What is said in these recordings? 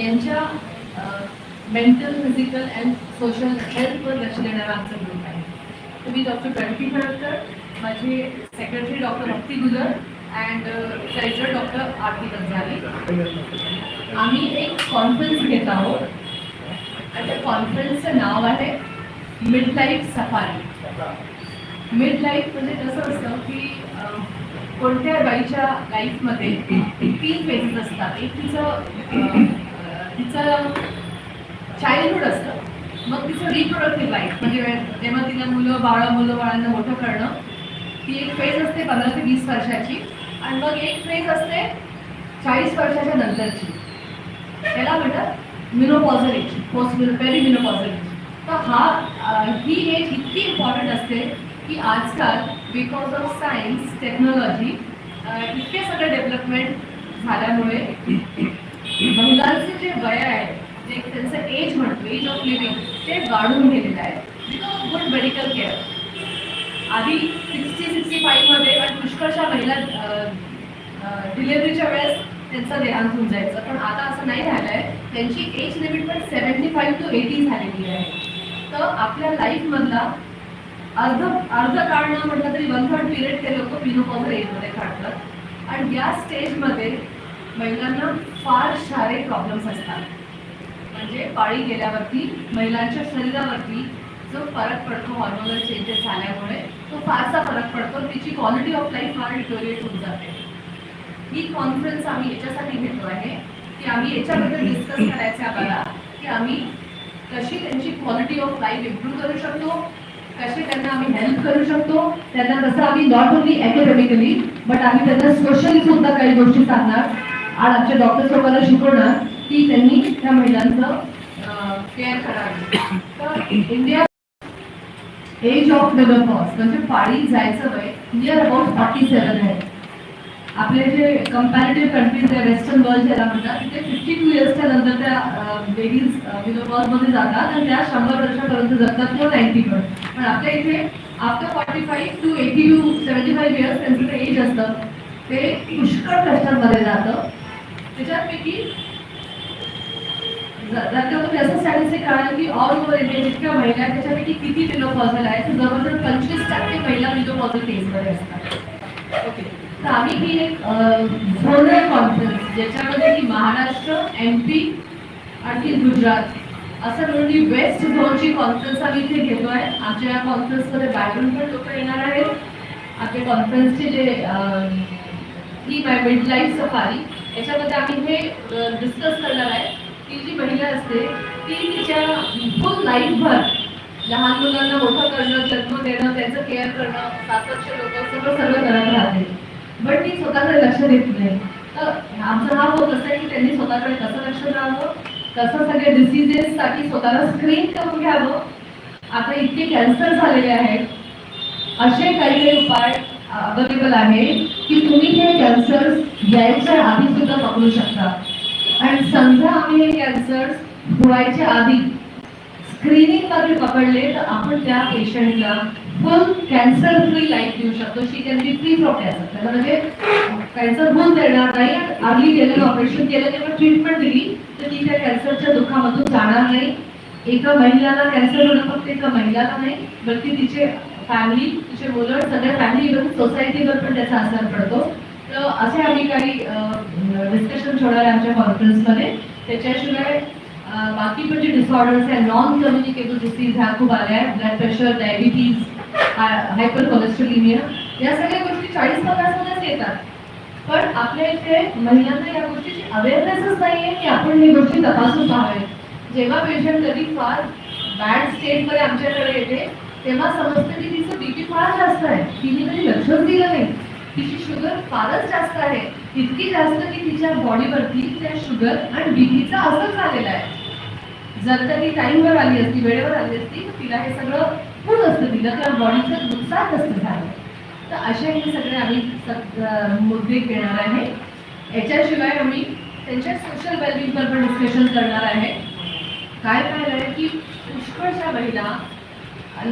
यांच्या mental physical and social हेल्थवर लक्ष देणारा आमचा ग्रुप आहे. तर मी डॉक्टर प्रणती खडकर माझे secretary doctor Bhakti Gujar and treasurer doctor Aarti Gangale आम्ही एक कॉन्फरन्स घेत आहोत. आणि त्या कॉन्फरन्सचं नाव आहे mid life safari mid life म्हणजे कसं असतं की कोणत्या बाईच्या लाईफमध्ये तीन फेजेस असतात. एक तिचं तिचं चाइल्डहुड असतं. मग तिचं रिप्रोडक्टिव्ह लाईफ म्हणजे जेव्हा तिला मुलं बाळं मुलं बाळांना मोठं करणं ती एक फेज असते पंधरा ते वीस वर्षाची. आणि मग एक फेज असते चाळीस वर्षाच्या नंतरची. त्याला म्हणतात menopausal age post peri menopausal तर हा ही एज इतकी इम्पॉर्टंट असते की आजकाल बिकॉज ऑफ सायन्स टेक्नॉलॉजी इतके सगळे डेव्हलपमेंट झाल्यामुळे मुलांचे जे वय आहे जे त्यांचं एज म्हणतो एज ऑफ लिव्हिंग ते वाढून गेलेलं आहे. Because of good medical care आधी सिक्स्टी सिक्स्टी फाईव्हमध्ये पण पुष्कळशा महिला डिलेवरीच्या वेळेस त्यांचं देहांत होऊन जायचं. पण आता असं नाही झालं आहे त्यांची एज लिमिट पण सेवन्टी फाईव्ह टू एटी झालेली आहे. तर आपल्या लाईफमधला अर्ध अर्ध काळ न म्हटलं तरी वन थर्ड पिरियड ते लोक पिनोपॉझर एजमध्ये काढतात. आणि या स्टेजमध्ये महिलांना फार सारे प्रॉब्लेम्स असतात. म्हणजे पाळी गेल्यावरती महिलांच्या शरीरावरती जो फरक पडतो हॉर्मोनल चेंजेस झाल्यामुळे तो फारसा फरक पडतो. तिची क्वालिटी ऑफ लाईफ फार डिटोरिएट होऊन जाते. ही कॉन्फरन्स आम्ही याच्यासाठी घेतो आहे की आम्ही याच्याबद्दल डिस्कस करायचं आहे आम्हाला की आम्ही कशी त्यांची क्वालिटी ऑफ लाईफ इम्प्रूव्ह करू शकतो कसे त्यांना आम्ही हेल्प करू शकतो. त्यांना कसं आम्ही नॉट ओनली अकॅडमिकली बट आम्ही त्यांना सोशली सुद्धा काही गोष्टी सांगणार. आज आमच्या डॉक्टर लोकांना शिकवणार की त्यांनी त्या महिलांचं केअर करावी. तर इंडिया एज ऑफ मेनोपॉज म्हणजे पाळी जायचं वय नियर अबाउट फॉर्टी सेवन आहे. आपले जे कम्पॅरेटिव्ह कंट्रीज आहे वेस्टर्न वर्ल्ड ज्याला म्हणतात तिथे फिफ्टी टू इयर्सच्या नंतर त्या बेबीजमध्ये जातात आणि त्या शंभर वर्षापर्यंत जगतात किंवा नाईन्टी पण पण आपल्या इथे after forty five to eighty to seventy five years त्यांचं ते एज असतं ते पुष्कळ कष्टांमध्ये जातं. त्याच्यापैकी जर का तुम्ही असं स्टॅटिस्टिक काढाल की ऑल ओव्हर इंडिया जितक्या महिला आहेत त्याच्यापैकी किती मिलोपॉझल आहे तर जवळजवळ पंचवीस टक्के महिला म्हणजे मिलोपॉझल केसमध्ये असतात. ओके तर आम्ही ही एक झोनल कॉन्फरन्स ज्याच्यामध्ये की महाराष्ट्र एम पी आणि गुजरात असं म्हणून ही वेस्ट झोनची कॉन्फरन्स आम्ही इथे घेतो आहे आमच्या या कॉन्फरन्समध्ये बाहेरून पण लोक येणार आहेत. आपल्या कॉन्फरन्सचे जे ही मिड लाईफ सफारी याच्यामध्ये आम्ही हे डिस्कस करणार आहे. ती जी महिला असते ती तिच्या फुल लाईफभर लहान मुलांना मोठं करणं जन्म देणं त्यांचं केअर करणं सासरचे लोक सगळं सगळं करत राहते. बट ती स्वतःकडे लक्ष देत नाही. तर आमचा हा होत असं आहे की त्यांनी स्वतःकडे कसं लक्ष द्यावं कसं सगळे डिसिजेससाठी स्वतःला स्क्रीन करून घ्यावं. आता इतके कॅन्सर झालेले आहेत. असे काही काही उपाय अवेलेबल आहे की तुम्ही हे कॅन्सर यायच्या आधी सुद्धा पकडू शकता. आणि समजा आम्ही हे कॅन्सर व्हायच्या आधी स्क्रीनिंगमध्ये पकडले तर आपण त्या पेशंटला फुल कॅन्सर फ्री लाईफ देऊ शकतो. She can be free from cancer त्याला म्हणजे कॅन्सर होऊन देणार नाही. आधी केलेलं ऑपरेशन केलं किंवा ट्रीटमेंट दिली तर ती त्या कॅन्सरच्या दुःखामधून जाणार नाही. एका महिलाला कॅन्सर होणं फक्त एका महिलाला नाही बल्कि तिचे फॅमिली तिचे मुलं सगळ्या फॅमिली इव्हन सोसायटीवर पण त्याचा असर पडतो. तर असे आम्ही काही डिस्कशन ठेवणार आहे आमच्या कॉन्फरन्समध्ये त्याच्याशिवाय बाकी पण जे डिसऑर्डर्स आहे नॉन कम्युनिकेबल डिसीज ह्या खूप आल्या आहेत blood pressure diabetes hypercholesterolemia या सगळ्या गोष्टी चाळीस पन्नासमध्येच येतात. पण आपल्या इथे महिलांना या गोष्टीची अवेअरनेसच नाही आहे की आपण ही गोष्टी तपासून पाहावे. जेव्हा पेशंट कधी फार बॅड स्टेटमध्ये आमच्याकडे येते तेव्हा समजतं की तिचं बीपी फार जास्त आहे. तिने कधी लक्षच दिलं नाही. तिची शुगर फारच जास्त आहे. इतकी जास्त की तिच्या बॉडीवरती त्या शुगर आणि बीपीचा असर झालेला आहे. जर का ती टाईमवर आली असती वेळेवर आली असती तर तिला हे सगळं होत असतं. तिला त्या बॉडीचं नुकसान नसतं झालं. तर असे हे सगळे आम्ही मुद्दे घेणार आहे. याच्याशिवाय आम्ही त्यांच्या सोशल वेलबिंगवर पण डिस्कशन करणार आहे. काय पाहिलं आहे की पुष्कळशा महिला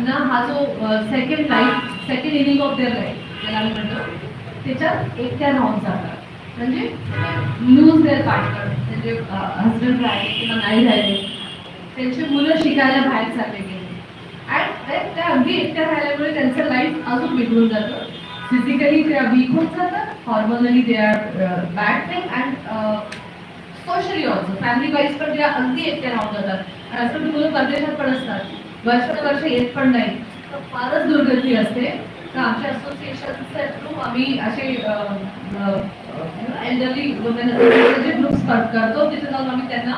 ना हा जो second life second inning of their life ज्याला आम्ही म्हणतो त्याच्यात एकट्या राहून जातात. म्हणजे लूज देअर पार्टनर म्हणजे हजबंड राहिले किंवा नाही राहिले. त्यांची मुलं शिकायला बाहेर चालले गेले. अँड त्या अगदी एकट्या राहिल्यामुळे त्यांचं लाईफ अजून बिघडून जातं. फिजिकली ते वीक होत जातात. Hormonally they are bad thing and socially also family wise पण त्या अगदी एकट्या राहून जातात. आणि असं मुलं परदेशात पण असतात. वर्ष वर्ष येत पण नाही. तर फारच दुर्गती असते. तर आमच्या असोसिएशनच्या थ्रू आम्ही असे एल्डरली जे ग्रुप्स करतो. तिथे जाऊन आम्ही त्यांना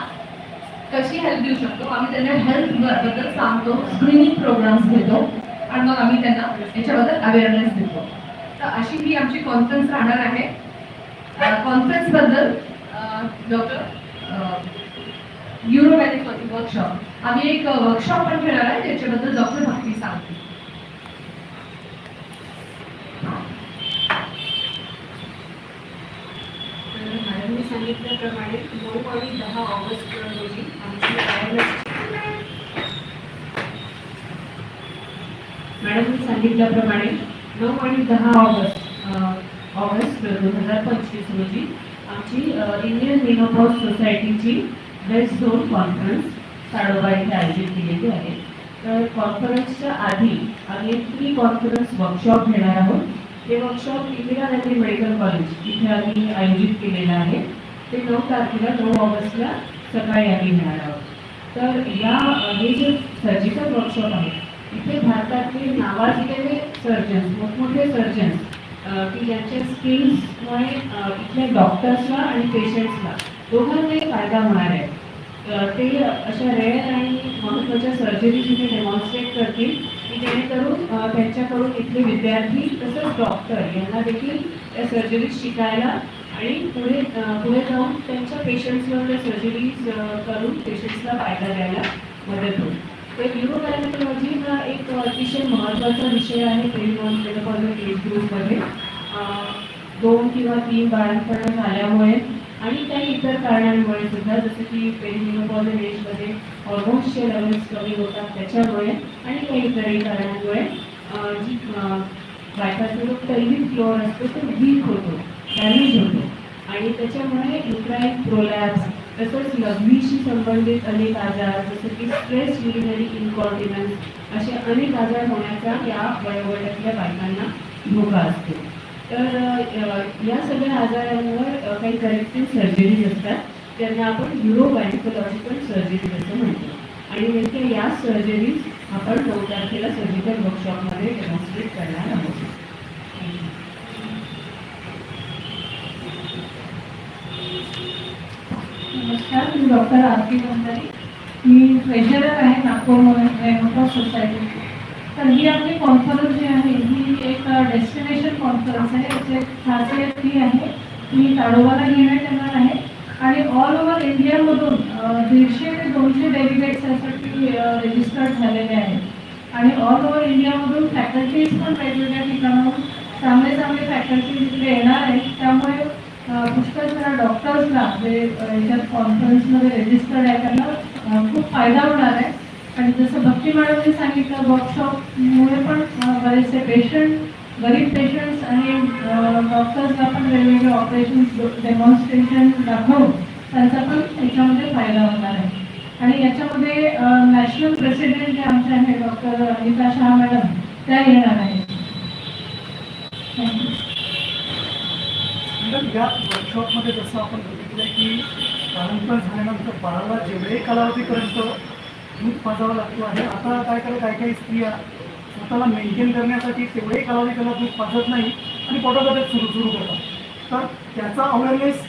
कशी हेल्प देऊ शकतो? आम्ही त्यांना हेल्थबद्दल सांगतो स्क्रीनिंग प्रोग्राम्स घेतो आणि मग आम्ही त्यांना याच्याबद्दल अवेअरनेस देतो. तर अशी ही आमची कॉन्फरन्स राहणार आहे. कॉन्फरन्सबद्दल डॉक्टर युरोपॅथिक वर्कशॉप आम्ही एक वर्कशॉप पण घेणार आहे त्याच्याबद्दल डॉक्टर भक्ती सांगते मॅडमने सांगितल्याप्रमाणे नऊ आणि दहा ऑगस्ट रोजी आमची अवेअरनेस मॅडमने सांगितल्याप्रमाणे नऊ आणि दहा ऑगस्ट ऑगस्ट दोन हजार पंचवीस रोजी आमची इंडियन मेनोपॉज सोसायटीची बेस्ट झोन कॉन्फरन्स ताडोबा आयोजित केलेली आहे. तर कॉन्फरन्सच्या आधी आम्ही प्री कॉन्फरन्स वर्कशॉप घेणार आहोत. हे workshop Indira Gandhi medical college इथे आम्ही आयोजित केलेलं आहे. ते नऊ तारखेला नऊ ऑगस्टला सकाळी आम्ही घेणार आहोत. तर या हे जे सर्जिकल वर्कशॉप आहे इथे भारतातले नावाजलेले सर्जन्स मोठमोठे सर्जन्स की ज्यांच्या स्किल्समुळे इथल्या डॉक्टर्सला आणि पेशंट्सला दोघांनाही फायदा होणार ते अशा रेअर आणि महत्त्वाच्या सर्जरीज जिथे डेमॉन्स्ट्रेट करतील की जेणेकरून त्यांच्याकडून इथले विद्यार्थी तसंच डॉक्टर यांना देखील त्या सर्जरीज शिकायला आणि पुढे पुढे जाऊन त्यांच्या पेशंट्सवर त्या सर्जरीज करून पेशंट्सला फायदा द्यायला मदत होईल. तर न्यूरोगायनोलॉजी हा एक अतिशय महत्त्वाचा विषय आहे एज ग्रुपमध्ये दोन किंवा तीन बाळंतपणं आल्यामुळे आणि काही इतर कारणांमुळे सुद्धा जसं की पेरिमिनोपॉझल एजमध्ये हॉर्मोन्सचे लेवल्स कमी होतात त्याच्यामुळे आणि काही इतरही कारणांमुळे जी बायकाचं बायकाचा जो pelvic फ्लोअर असतो तो वीक होतो डॅमेज होतो. आणि त्याच्यामुळे युट्राईन प्रोलॅप्स तसंच लघवीशी संबंधित अनेक आजार जसं की स्ट्रेस युरिनरी इन्कॉन्टिनन्स असे अनेक आजार होण्याचा या वयोगटातल्या बायकांना धोका असतो. तर या सगळ्या आजारांवर काही करेक्टिव्ह सर्जरीज असतात. त्यांना आपण युरोगायनिकोलॉजिकल सर्जरीज असं म्हणतो. आणि नेमक्या या सर्जरीज आपण नऊ तारखेला सर्जिकल वर्कशॉपमध्ये डेमॉन्स्ट्रेट करणार आहोत. नमस्कार मी डॉक्टर आरती भंडारी. मी ट्रेजरर आहे नागपूर मोठा सोसायटी तर ही आपली कॉन्फरन्स जी आहे ही एक डेस्टिनेशन कॉन्फरन्स आहे. याची खासियत ही आहे की ताडोबाला घेण्यात येणार आहे. आणि ऑल ओव्हर इंडियामधून दीडशे ते दोनशे डेलिगेट्स यासाठी रजिस्टर्ड झालेले आहेत. आणि ऑल ओव्हर इंडियामधून फॅकल्टीज पण वेगवेगळ्या ठिकाणाहून चांगले चांगले फॅकल्टीज इकडे येणार आहेत. त्यामुळे पुष्कळ जरा डॉक्टर्सला जे याच्यात कॉन्फरन्समध्ये रजिस्टर्ड आहे त्यांना खूप फायदा होणार आहे. आणि जसं भक्ती मॅडमने सांगितलं वर्कशॉपमुळे पण बरेचसे पेशंट गरीब पेशंट्स आणि डॉक्टर्सला पण वेगवेगळे ऑपरेशन डेमॉन्स्ट्रेशन दाखवून त्यांचा पण याच्यामध्ये फायदा होणार आहे. आणि याच्यामध्ये नॅशनल प्रेसिडेंट जे आमचे आहे डॉक्टर अनिता शहा मॅडम त्या येणार आहेत. या वर्कशॉपमध्ये जसं आपण बघितलं की बाळंतपण झाल्यानंतर बाळाला जेवढे कालावधीपर्यंत दूध पाजावं लागतो आहे. आता काय करत काही काही स्त्रिया स्वतःला मेंटेन करण्यासाठी तेवढे कालावधी त्याला दूध पाजत नाही आणि पोटामध्ये सुरू सुरू करतात. तर त्याचा अवेअरनेस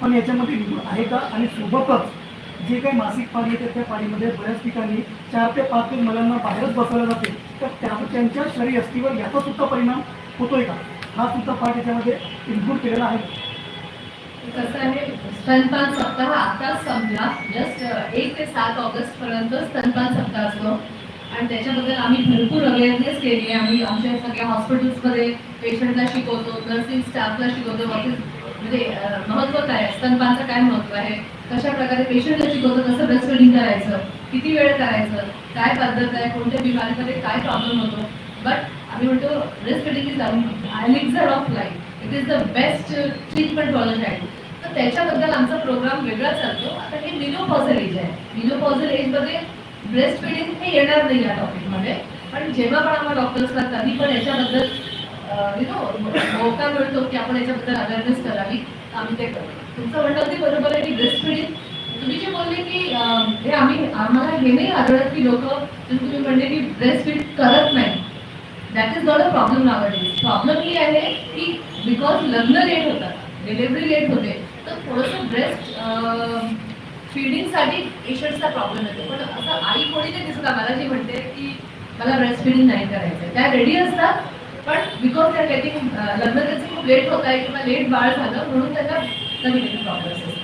पण याच्यामध्ये आहे का? आणि सोबतच जे काही मासिक पाळी येते त्या पाळीमध्ये बऱ्याच ठिकाणी चार ते पाच दिवस मुलांना बाहेरच बसवलं जाते. तर त्या त्यांच्या शरीरयष्टीवर याचा सुद्धा परिणाम होतोय का? हा सुद्धा पाठ याच्यामध्ये इन्क्लूड केलेला आहे. कसं आहे स्तनपान सप्ताह आताच संपला. जस्ट एक ते सात ऑगस्ट पर्यंत स्तनपान सप्ताह असतो. आणि त्याच्याबद्दल आम्ही भरपूर अवेअरनेस केली आहे. आम्ही आमच्या सगळ्या हॉस्पिटल्समध्ये पेशंटला शिकवतो नर्सिंग स्टाफला शिकवतो. ऑफिस म्हणजे महत्त्व काय स्तनपानचं काय महत्त्व आहे? कशा प्रकारे पेशंटला शिकवतो? कसं ब्रेस्ट फिडिंग करायचं? किती वेळ करायचं? काय पद्धत आहे? कोणत्या बिमारीमध्ये काय प्रॉब्लेम होतो? बट आम्ही म्हणतो breast feeding is elixir of life it is the best treatment for the child तर त्याच्याबद्दल आमचा प्रोग्राम वेगळा चालतो. आता हे मिनोपॉझल एज आहे. मिनोपॉझल एजमध्ये ब्रेस्ट फिडिंग हे येणार नाही या टॉपिकमध्ये पण जेव्हा पण आम्हाला डॉक्टर्सला कधी पण याच्याबद्दल यु नो मौका मिळतो की आपण याच्याबद्दल अवेअरनेस करावी आम्ही ते करतो. तुमचं म्हणणं अगदी बरोबर आहे की ब्रेस्ट फिडिंग तुम्ही जे बोलले की हे आम्ही आम्हाला हे नाही आढळत की लोक तुम्ही म्हणले की ब्रेस्ट फीड करत नाही. That is not a problem nowadays problem ही आहे की बिकॉज लग्न लेट होतात डिलिव्हरी लेट होते तर थोडंसं ब्रेस्ट फिडिंगसाठी पेशंटचा प्रॉब्लेम येतो. पण असं आई कोणी नाही दिसत आम्हाला जी म्हणते की मला ब्रेस्ट फिडिंग नाही करायचं त्या रेडी असतात पण बिकॉज त्या गेटिंग लग्न त्याचं खूप लेट होत आहे किंवा लेट बाळ झालं म्हणून त्यांना कमी कधी प्रॉब्लेम्स असतात.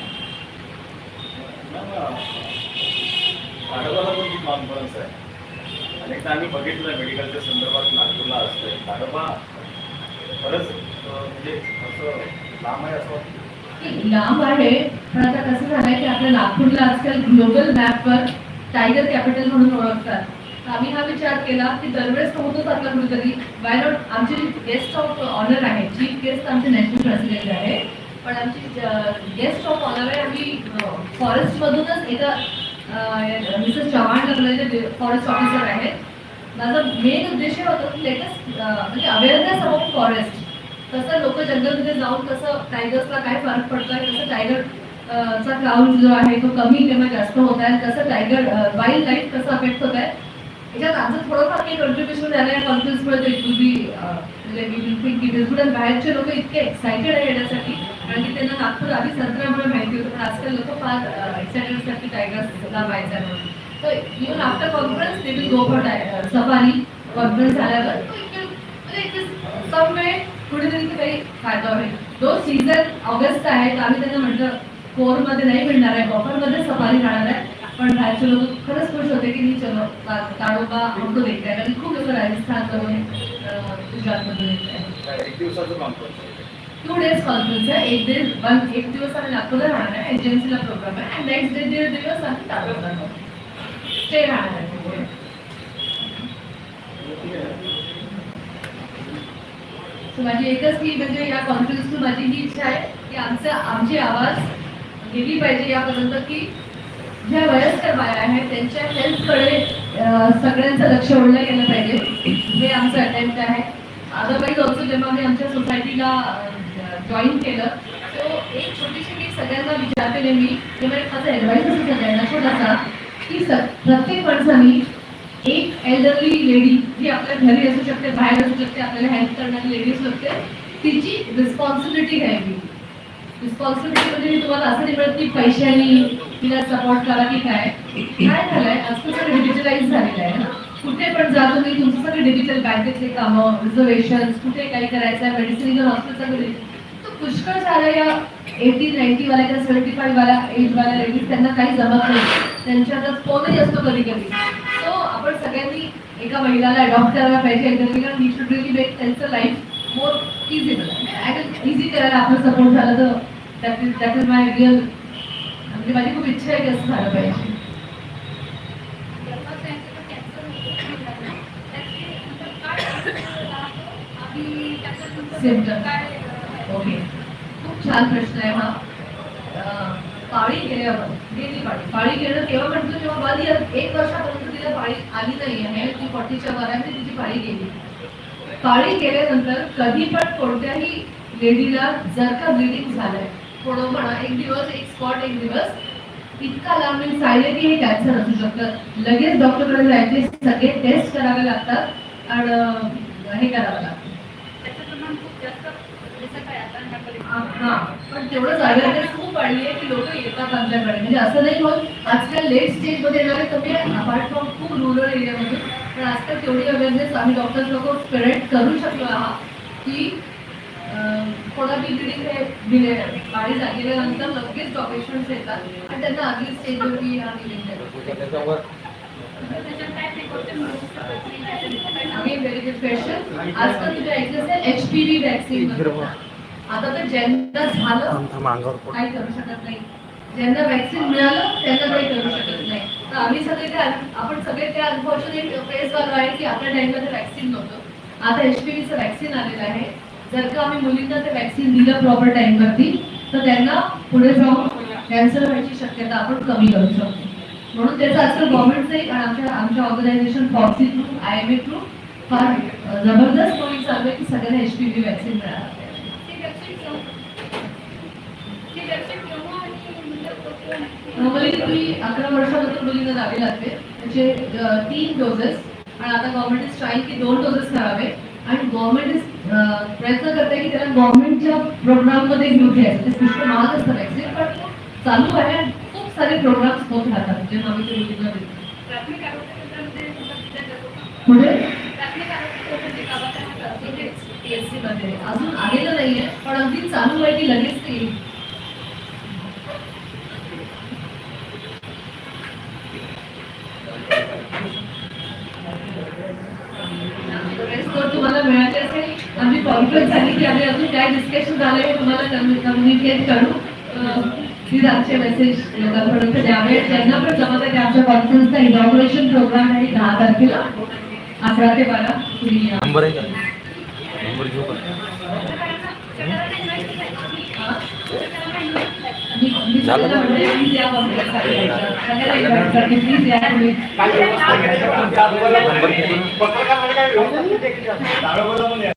अनेकदा आम्ही बघितलं मेडिकलच्या संदर्भात नागपूरला असतंय. खरंच लांब आहे पण आता कसं झालंय की आपल्या नागपूरला आजकाल ग्लोबल मॅपवर टायगर कॅपिटल म्हणून ओळखतात. तर आम्ही हा विचार केला की दरवेळेस होतोच आपला कुठेतरी. वाय नॉट जी गेस्ट ऑफ ऑनर आहे चीफ गेस्ट आमचे नॅशनल प्रेसिडेंट आहे पण आमची गेस्ट ऑफ ऑनर आहे आम्ही फॉरेस्टमधूनच एका मिसेस चव्हाण लागलेले फॉरेस्ट ऑफिसर आहेत. माझा मेन उद्देश होतो होता की लेटेस्ट म्हणजे अवेअरनेस अबाउट फॉरेस्ट कसं लोक जंगलमध्ये जाऊन कसं टायगर्सला काय फरक पडतोय कसं टायगर चा क्राऊड जो आहे तो कमी किंवा जास्त होत आहे कसं टायगर वाईल्ड लाईफ कसं अफेक्ट होत आहे याच्यात आमचं थोडंफार काही कंट्रीब्युशन झालं आहे. कॉन्फरन्समुळे तर इट बी म्हणजे we will think it is good आणि बाहेरचे लोक इतके एक्सायटेड आहे येण्यासाठी कारण की त्यांना नागपूर आधी संत्र्यामुळे माहिती होतं पण आजकाल लोक फार एक्सायटेड असतात की टायगर्सला पाहायचं म्हणून. तर even after conference they will go for safari conference झाल्यावर सम वे कुठेतरी काही फायदा होईल जो सीझन ऑगस्ट आहे आम्ही त्यांना म्हटलं कोरमध्ये नाही मिळणार आहे बॉफरमध्ये सफारी राहणार आहे. पण बाहेरचे लोक खरंच खुश होते की मी चलो ताडोबा हमको देखते आहे. कारण खूप लोक राजस्थान करून गुजरातमधून येत आहे? टू डेज कॉन्फरन्स आहे. एक डे वन एक दिवस आम्ही नागपूरला राहणार आहे. एजन्सीला प्रोग्राम आहे. नेक्स्ट डे दीड दिवस आम्ही ताडोबा स्टे राहणार आहे. माझी एकच की म्हणजे या कॉन्फरन्सतून माझी ही इच्छा आहे की आमचा आमची आवाज गेली पाहिजे यापर्यंत की ज्या वयस्कर बाया आहेत त्यांच्या हेल्थकडे सगळ्यांचं लक्ष ओढलं गेलं पाहिजे. हे आमचं अटेम्प्ट आहे. अदरवाईज ऑल्सो जेव्हा मी आमच्या सोसायटीला जॉईन केलं तो एक छोटीशी मी सगळ्यांना विचारते मी किंवा एक माझा ॲडवाईस असतो सगळ्यांना छोटासा की स प्रत्येक माणसाने एक एल्डरली लेडी जी आपल्या घरी असू शकते बाहेर असू शकते आपल्याला हेल्प करणारी लेडी असू शकते तिची रिस्पॉन्सिबिलिटी घ्यावी. रिस्पॉन्सिबिलिटी म्हणजे मी तुम्हाला असं नाही म्हणत की पैशानी तिला सपोर्ट करा की काय. काय झालंय? आजकाल सगळं डिजिटलाइज झालेलं आहे ना. कुठे पण जा तुम्ही तुमचं सगळं डिजिटल बँकेतले कामं रिझर्वेशन कुठे काय करायचं आहे मेडिसिन हॉस्पिटल सगळं पुष्कळ झालं या एटी नाईन्टी वाल्या किंवा सेव्हन्टी फाईव्ह वाल्या एज वाल्या लेडीज त्यांना काही जमत नाही. त्यांच्या हातात फोनही असतो कधी कधी सगळ्यांनी एका महिलाला अडॉप्ट करायला पाहिजे कारण ही शुड रिली मेक त्यांचं लाईफ मोर इझी इझी करायला आपलं सपोर्ट झाला तर that is that is my real म्हणजे माझी खूप इच्छा आहे की असं झालं पाहिजे. ओके खूप छान प्रश्न आहे हा. पाळी केल्यावर गेली पाळी. पाळी गेलं तेव्हा म्हणतो जेव्हा बाली एक वर्षापर्यंत तिला पाळी आली नाही आहे ती फॉर्टीच्या वराने तिची पाळी गेली पाळी गेल्यानंतर कधी पण कोणत्याही लेडीला जर का ब्लिडिंग झालंय थोडं म्हणा एक दिवस एक स्पॉट एक दिवस इतका लांब सायले की हे कॅन्सर असू शकतं. लगेच डॉक्टरकडे जायचे सगळे टेस्ट करावे लागतात आणि हे करावं लागतं. हा. पण तेवढंच अवेअरनेस खूप वाढली आहे की लोक येतात आमच्याकडे. म्हणजे असं नाही होत आजकाल लेट स्टेजमध्ये येणारे कमी अपार्ट फ्रॉम खूप रुरल एरियामध्ये पण आजकाल तेवढी अवेअरनेस आम्ही डॉक्टर लोक स्प्रेड करू शकलो आहात की अं, थोडा बिल्डिंग हे दिले. पाळी गेल्यानंतर लगेच पेशंट्स येतात. आणि त्यांना आधी स्टेजवरती हा क्वेश्चन आजकाल तुम्ही ऐकलं एच पी व्ही वॅक्सिन आता तर ज्यांना झालं काही करू शकत नाही. ज्यांना वॅक्सिन मिळालं त्यांना काही करू शकत नाही. तर आम्ही सगळे त्या आपण सगळे त्या अनफॉर्च्युनेट फेज वालो आहे की आपल्या टाइममध्ये वॅक्सिन नव्हतं. आता एच पी व्हीचं वॅक्सिन आलेलं आहे. जर का आम्ही मुलींना ते वॅक्सिन दिलं प्रॉपर टाइमवरती तर त्यांना पुढे जाऊन कॅन्सर व्हायची शक्यता आपण कमी करू शकतो. म्हणून त्याचं आजकाल गव्हर्नमेंटचं एक आणि आमच्या आमच्या organisation Popsy through I M A through फार जबरदस्त मोहीम चालू आहे की सगळ्यांना एच पी व्ही वॅक्सिन मिळालं. नॉर्मली तुम्ही अकरा वर्षानंतर मुलींना द्यावे लागते. त्याचे अ, तीन डोसेस आणि आता गव्हर्नमेंट इज ट्राईंग की दोन डोसेस करावे. आणि गव्हर्नमेंट इज प्रयत्न करते की त्याला गव्हर्नमेंटच्या प्रोग्राममध्ये घेऊन घ्यायचं. ते पुष्कळ महाग असतं वॅक्सिन पण चालू आहे खूप सारे प्रोग्राम्स होत राहतात. जे ते मुलींना देतो पुढे? मध्ये. अजून आलेलं नाहीये पण अगदी चालू आहे की लगेच ते येईल Rest तर तुम्हाला मिळाले असेल आम्ही कॉन्फरन्स झाली की आम्ही अजून काय डिस्कशन झालं हे तुम्हाला कम्युनिकेट करू. प्लीज आमचे मेसेज लोकांपर्यंत द्यावे ज्यांना पण जमत आहे आमच्या कॉन्फरन्सचा इनॉग्रेशन प्रोग्राम आहे दहा तारखेला. अकरा ते बारा. तुम्ही. नंबर आहे का? घेऊ का. नंबर